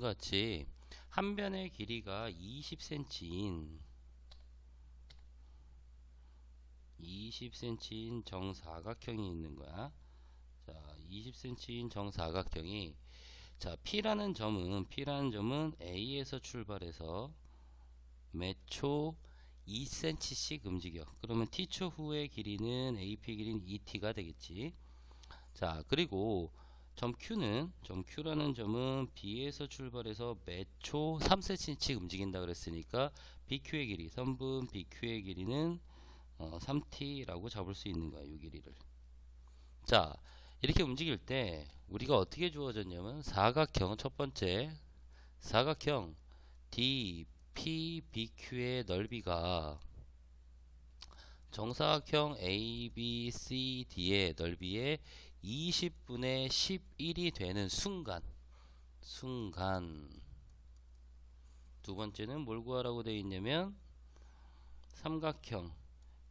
같이 한 변의 길이가 20cm인 20cm인 정사각형이 있는 거야. 자, 20cm인 정사각형이 자, P라는 점은 P라는 점은 A에서 출발해서 몇초 2cm씩 움직여. 그러면 T초 후의 길이는 AP 길이는 ET가 되겠지. 자, 그리고 점 Q는 점 Q라는 점은 B에서 출발해서 몇초 3cm씩 움직인다 그랬으니까 BQ의 길이, 선분 BQ의 길이는 어, 3t라고 잡을 수 있는 거야, 이 길이를. 자, 이렇게 움직일 때 우리가 어떻게 주어졌냐면 사각형 첫 번째 사각형 DPBQ의 넓이가 정사각형 ABCD의 넓이의 20분의 11이 되는 순간 순간 두 번째는 뭘 구하라고 되어 있냐면 삼각형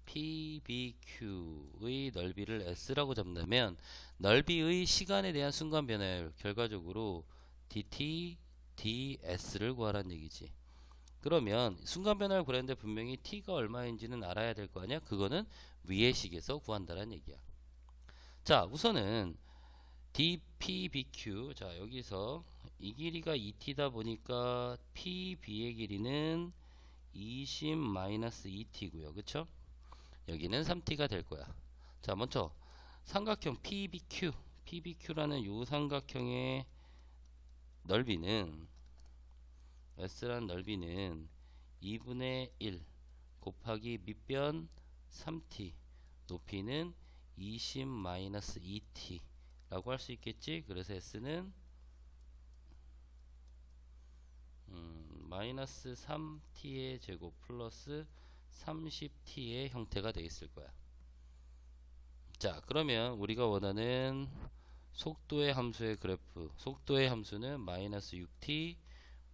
PBQ의 넓이를 S라고 잡는다면 넓이의 시간에 대한 순간 변화율 결과적으로 DT, DS를 구하라는 얘기지. 그러면 순간 변화를 구하는데 분명히 T가 얼마인지는 알아야 될 거 아니야? 그거는 위의 식에서 구한다는 얘기야. 자, 우선은 DPBQ 자, 여기서 이 길이가 2T다 보니까 PB의 길이는 20-2T고요. 그쵸? 여기는 3T가 될 거야. 자, 먼저 삼각형 PBQ, PBQ라는 요 삼각형의 넓이는 S라는 넓이는 2분의 1 곱하기 밑변 3T 높이는 20-2T 라고 할 수 있겠지? 그래서 S는 음, 마이너스 3T의 제곱 플러스 30t의 형태가 되어 있을 거야. 자, 그러면 우리가 원하는 속도의 함수의 그래프, 속도의 함수는 마이너스 6t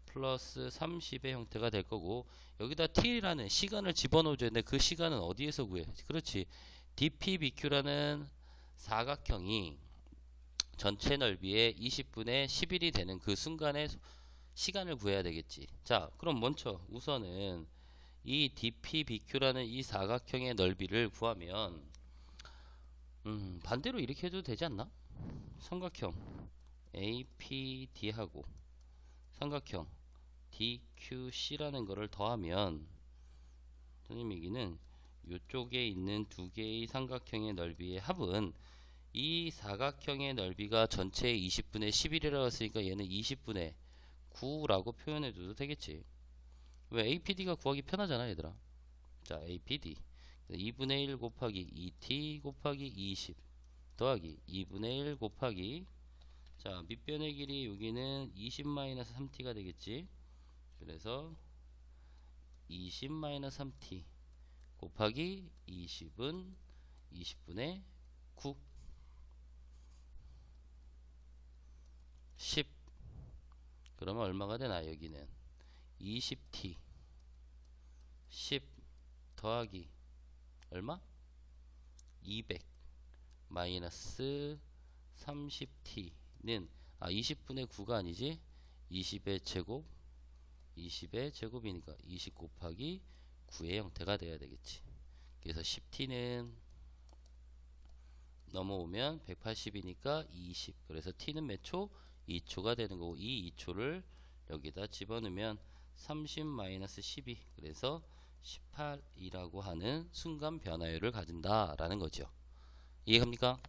플러스 30의 형태가 될 거고 여기다 t라는 시간을 집어넣어줘야 되는데 그 시간은 어디에서 구해? 그렇지. Dpbq라는 사각형이 전체 넓이의 20분의 11이 되는 그 순간에 시간을 구해야 되겠지. 자, 그럼 먼저 우선은 이 DPBQ라는 이 사각형의 넓이를 구하면 음, 반대로 이렇게 해도 되지 않나? 삼각형 APD하고 삼각형 DQC라는 거를 더하면 선생님 얘기는 이쪽에 있는 두 개의 삼각형의 넓이의 합은 이 사각형의 넓이가 전체의 20분의 11이라고 했으니까 얘는 20분의 9라고 표현해 줘도 되겠지. 왜? APD가 구하기 편하잖아 얘들아. 자 APD 2분의 1 곱하기 2T 곱하기 20 더하기 2분의 1 곱하기 자 밑변의 길이 여기는 20-3T가 되겠지. 그래서 20-3T 곱하기 20은 20분의 9 10 그러면 얼마가 되나 여기는? 20t 10 더하기 얼마? 200 마이너스 30t는 아 20분의 9가 아니지? 20의 제곱? 20의 제곱이니까 20 곱하기 9의 형태가 돼야 되겠지 그래서 10t는 넘어오면 180이니까 20 그래서 t는 몇 초? 2초가 되는 거고 이 2초를 여기다 집어넣으면 30-12 그래서 18이라고 하는 순간 변화율을 가진다 라는 거죠 이해갑니까?